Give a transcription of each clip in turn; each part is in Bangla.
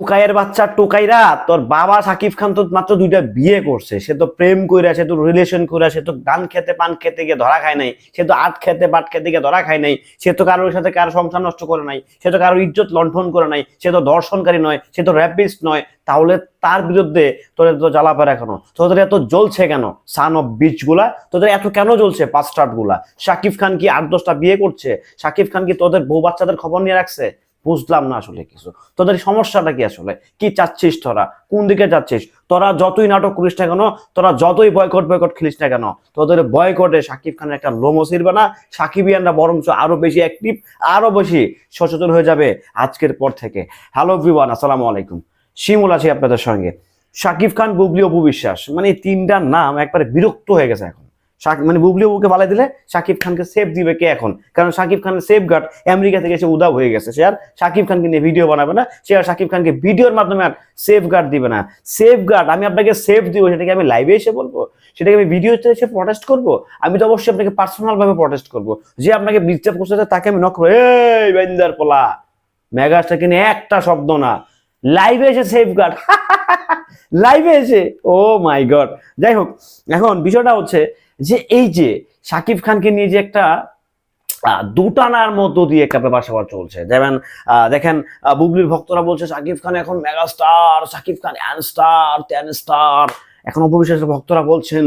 টোকাইয়ের বাচ্চা টোকাইরা, তোর বাবা সাকিব খান তো মাত্র দুইটা বিয়ে করছে। সে তো প্রেম কইরা, সে তো রিলেশন কইরা, সে তো গান খেতে পান খেতে গিয়ে ধরা খায় নাই, সে তো আট খেতে পাট খেতে গিয়ে ধরা খায় নাই, সে তো কারোর সাথে কারও সংসার নষ্ট করে নাই, সে তো কারোর ইজ্জত লণ্ঠন করে নাই, সে তো দর্শনকারী নয়, সে তো র্যাপিস্ট নয়, তাহলে তার বিরুদ্ধে তোদের তো জ্বালাপার এখনও? তোদের এত জ্বলছে কেন? সান অফ বিচগুলা, তোদের এত কেন জ্বলছে পাঁচটাটগুলা? সাকিব খান কি আট দশটা বিয়ে করছে? সাকিব খান কি তোদের বউ বাচ্চাদের খবর নিয়ে রাখছে? বুঝলাম না আসলে কিছু। তোদের সমস্যাটা কি আসলে? কি চাচ্ছিস তোরা? কোন দিকে যাচ্ছিস? তোরা যতই নাটক করিস না কেন, তোরা যতই বয়কট বয়কট খেলিস না কেন, তোদের বয়কটে সাকিব খানের একটা লোমো ছিড়বে না, সাকিবিয়ানরা বরঞ্চ আরও বেশি অ্যাক্টিভ আরও বেশি সচেতন হয়ে যাবে আজকের পর থেকে। হ্যালো ভিওয়ান আসসালামু আলাইকুম। শিমুল আছি আপনাদের সঙ্গে। সাকিব খান, বুবলি অপু বিশ্বাস মানে এই তিনটা নাম একবারে বিরক্ত হয়ে গেছে এখন। মানে বুবলি অপুকে বালাই দিলে সাকিব খানকে সেফ দিবে কে এখন? কারণ সাকিব খানের সেফ গার্ড আমেরিকা থেকে এসে উদাও হয়ে গেছে। সে আর সাকিব খানকে নিয়ে ভিডিও বানাবে না। সে আর সাকিব খানকে ভিডিওর মাধ্যমে আর সেফ গার্ড দিবে না। সেফ গার্ড আমি আপনাকে সেফ দিব, সেটাকে আমি লাইভে এসে বলব। সেটাকে আমি ভিডিওতে এসে প্রটেস্ট করব? আমি তো অবশ্যই আপনাকে পার্সোনাল ভাবে প্রটেস্ট করব। যে আপনাকে ডিস্টার্ব করছে তাকে আমি নক এই পোলা! মেগাস্টারকে নিয়ে একটা শব্দ না। লাইভে এসে সেফ গার্ড লাইভে এসে ও মাই গড যাই হোক এখন বিষয়টা হচ্ছে যে এই যে সাকিব খানকে নিয়ে যে একটা দুটানার মধ্য দিয়ে একটা ব্যাপার স্যাপার চলছে। যেমন দেখেন বুবলির ভক্তরা বলছে, সাকিব খান এখন মেগা স্টার সাকিব খান অ্যান স্টার টেন স্টার এখন অপবিশ্বাসের ভক্তরা বলছেন,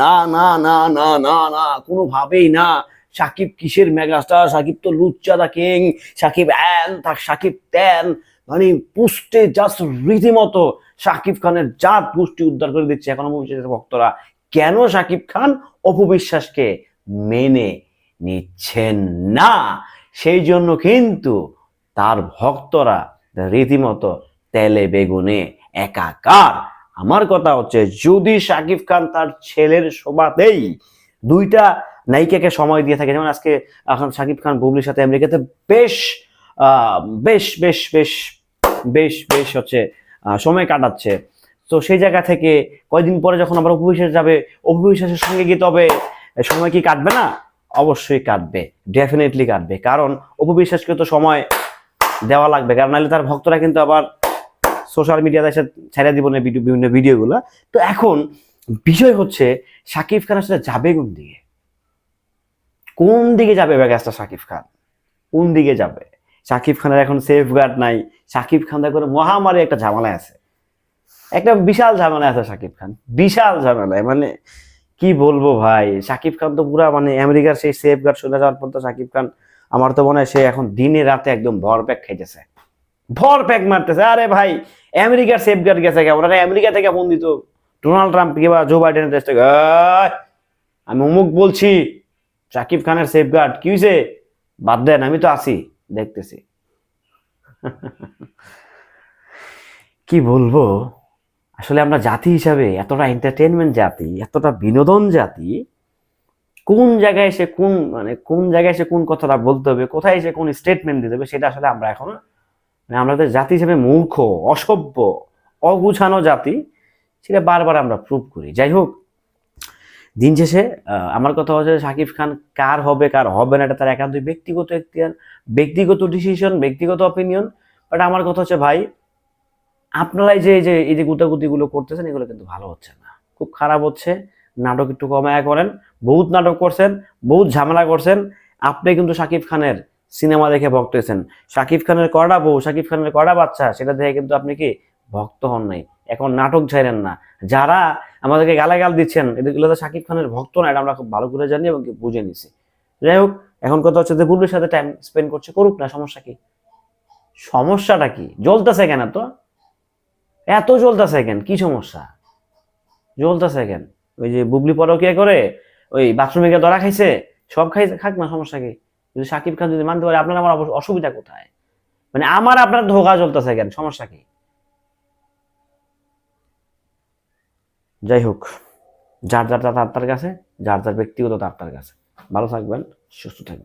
না না না না না না, কোনোভাবেই না। সাকিব কিসের মেগা স্টার সাকিব তো লুচ্চা দা কিং সাকিব অ্যান সাকিব ত্যান মানে পুষ্টে জাস্ট রীতিমতো সাকিব খানের জাত গোষ্ঠী উদ্ধার করে দিচ্ছে এখন অপবিশ্বাসের ভক্তরা। কেন সাকিব খান অপবিশ্বাসকে মেনে নিচ্ছেন না? সেই জন্য কিন্তু তার ভক্তরা রীতিমতো তেলে বেগুনে একাকার। আমার কথা হচ্ছে, যদি সাকিব খান তার ছেলের শোভাতেই দুইটা নায়িকাকে সময় দিয়ে থাকে, যেমন আজকে এখন সাকিব খান বুবলির সাথে আমেরিকাতে বেশ বেশ বেশ বেশ বেশ বেশ হচ্ছে সময় কাটাচ্ছে। তো সেই জায়গা থেকে কয়দিন পরে যখন আবার উপবিশ্বাস যাবে উপবিশ্বাসের সঙ্গে গিয়ে তবে সময় কি কাটবে না? অবশ্যই কাটবে ডেফিনেটলি কাটবে। কারণ উপবিশ্বাসকে তো সময় দেওয়া লাগবে। কারণ নাহলে তার ভক্তরা কিন্তু আবার সোশ্যাল মিডিয়াতে এসে ছেড়ে দিব না বিভিন্ন ভিডিওগুলো। তো এখন বিষয় হচ্ছে, সাকিব খান আসলে যাবে কোন দিকে? কোন দিকে যাবে ব্যাগাসটা সাকিব খান? কোন দিকে যাবে? সাকিব খানের এখন সেফ গার্ড নাই। সাকিব খান করে মহামারী একটা ঝামেলায় আছে। একটা বিশাল ঝামেলা আছে সাকিব খান। বিশাল ঝামেলায় মানে কি বলব ভাই? সাকিব খান তো পুরা মানে আমেরিকার সেই সেফ গার্ড যাওয়ার পর তো সাকিব খান, আমার তো মনে হয় সে এখন দিনে রাতে একদম ভর প্যাক খাইতেছে। ভর প্যাক মারতেছে। আরে ভাই, আমেরিকার সেফ গার্ড গেছে কেমন? আমেরিকা থেকে ফোন দিত। ডোনাল্ড ট্রাম্প কিংবা জো বাইডেনের দেশ থেকে? আমি অমুক বলছি, সাকিব খানের সেফ গার্ড কি হয়েছে বাদ দেন, আমি তো আছি। দেখতেছি। কি বলব? আসলে আমরা জাতি হিসাবে এতটা এন্টারটেনমেন্ট জাতি, এতটা বিনোদন জাতি, কোন জায়গায় এসে কোন মানে কোন জায়গায় এসে কোন কথাটা বলতে হবে, কোথায় এসে কোন স্টেটমেন্ট দিতে হবে, সেটা আসলে আমরা এখন মানে আমাদের জাতি হিসেবে মূর্খ, অসভ্য, অগুছানো জাতি, সেটা বারবার আমরা প্রুভ করি। যাই হোক দিন শেষে আমার কথা হচ্ছে সাকিব খান কার হবে কার হবে না, এটা তার একান্তই ব্যক্তিগত এখতিয়ার, ব্যক্তিগত ডিসিশন ব্যক্তিগত অপিনিয়ন বাট আমার কথা হচ্ছে ভাই, আপনারাই যে যে এই যে গুতাগুতিগুলো করতেছেন, এগুলো কিন্তু ভালো হচ্ছে না। খুব খারাপ হচ্ছে, নাটক একটু কমায়া করেন, বহুত নাটক করছেন, বহুত ঝামেলা করছেন, আপনি কিন্তু শাকিব খানের সিনেমা দেখে ভক্ত হয়েছেন। শাকিব খানের কড়া বউ শাকিব খানের কড়া বাচ্চা, সেটা দেখে কিন্তু আপনি কি ভক্ত হন নাই? এখন নাটক ছাইরেন না। যারা আমাদেরকে গালাগাল দিচ্ছেন, এগুলো তো শাকিব খানের ভক্ত না, এটা আমরা খুব ভালো করে জানি এবং বুঝে নিছি। যাই হোক, এখন কথা হচ্ছে যে বুবলির সাথে টাইম স্পেন্ড করছে, করুক না, সমস্যা কি? সমস্যাটা কি? জ্বলতেছে কেন তো এত জ্বলতেছে কেন? কি সমস্যা? জ্বলতেছে কেন? ওই যে বুবলি পরকিয়া করে, ওই বাথরুমে গিয়ে ধরা খাইছে, সব খাই খাক না, সমস্যা কি? যদি সাকিব খান যদি মানতে পারে, আপনার আমার অসুবিধা কোথায়? মানে আমার, আপনার ধোকা চলতেছে কেন? সমস্যা কি? যাই হোক, যার যার তার তার কাছে, যার যার ব্যক্তিগত তার তার কাছে। ভালো থাকবেন, সুস্থ থাকবেন।